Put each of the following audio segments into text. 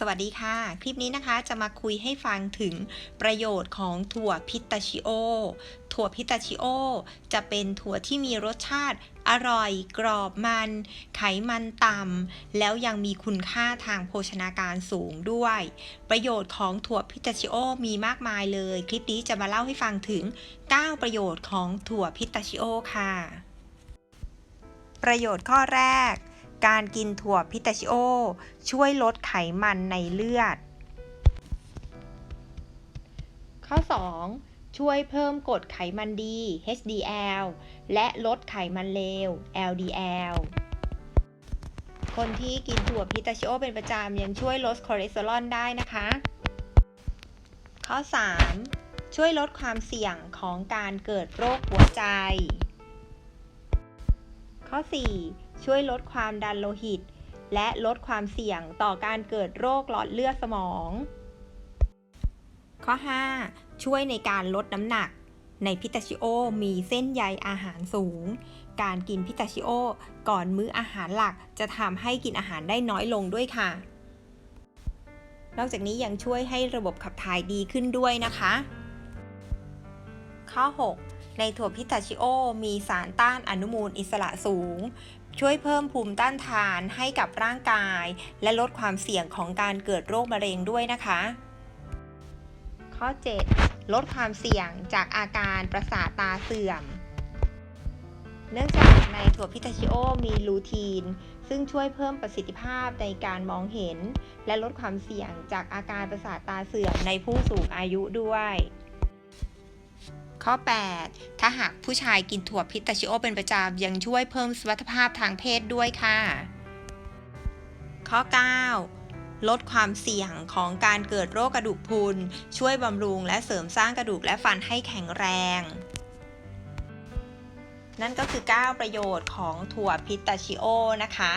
สวัสดีค่ะ คลิปนี้นะคะจะมาคุยให้ฟังถึงประโยชน์ของถั่วพิตาชิโอ ถั่วพิตาชิโอ จะเป็นถั่วที่มีรสชาติอร่อย กรอบมัน ไขมันต่ำ แล้วยังมีคุณค่าทางโภชนาการสูงด้วย ประโยชน์ของถั่วพิตาชิโอมีมากมายเลย คลิปนี้จะมาเล่าให้ฟังถึง 9 ประโยชน์ของถั่วพิตาชิโอค่ะ ประโยชน์ข้อแรก การกินถั่วพิตาชิโอ ช่วยลดไขมันในเลือด ข้อ 2 ช่วยเพิ่มกรดไขมันดี HDL และลดไขมันเลว LDL คนที่กินถั่วพิตาชิโอเป็นประจำยังช่วยลดคอเลสเตอรอลได้นะคะ ข้อ 3 ช่วยลดความเสี่ยงของการเกิดโรคหัวใจ ข้อ 4 ช่วยลดความดันโลหิต และลดความเสี่ยงต่อการเกิดโรคหลอดเลือดสมอง ข้อ 5 ช่วยในการลดน้ำหนัก ในพิตาชิโอมีเส้นใยอาหารสูง การกินพิตาชิโอก่อนมื้ออาหารหลักจะทำให้กินอาหารได้น้อยลงด้วยค่ะ นอกจากนี้ยังช่วยให้ระบบขับถ่ายดีขึ้นด้วยนะคะ ข้อ 6ในถั่วพิตาชิโอมีสารต้านอนุมูลอิสระสูง ช่วยเพิ่มภูมิต้านทานให้กับร่างกาย และลดความเสี่ยงของการเกิดโรคมะเร็งด้วยนะคะ ข้อ 7 ลดความเสี่ยงจากอาการประสาทตาเสื่อม เนื่องจากในถั่วพิตาชิโอมีลูทีน ซึ่งช่วยเพิ่มประสิทธิภาพในการมองเห็น และลดความเสี่ยงจากอาการประสาทตาเสื่อมในผู้สูงอายุด้วย ข้อ 8 ถ้าหากผู้ชายกินถั่วพิตาชิโอเป็นประจำยังช่วยเพิ่มสมรรถภาพทางเพศด้วยค่ะ ข้อ 9 ลดความเสี่ยงของการเกิดโรคกระดูกพรุน ช่วยบำรุงและเสริมสร้างกระดูกและฟันให้แข็งแรง นั่นก็คือ 9 ประโยชน์ของถั่วพิตาชิโอนะคะ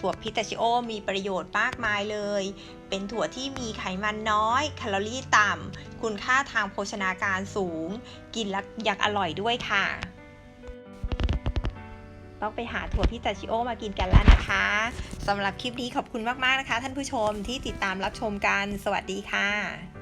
ถั่วพิตาชิโอมีประโยชน์มากมายเลย เป็นถั่วที่มีไขมันน้อย แคลอรี่ต่ำ คุณค่าทางโภชนาการสูง กินแล้วยังอร่อยด้วยค่ะ ต้องไปหาถั่วพิตาชิโอมากินกันแล้วนะคะสำหรับคลิปนี้ขอบคุณมากๆนะคะ ท่านผู้ชมที่ติดตามรับชมกัน สวัสดีค่ะ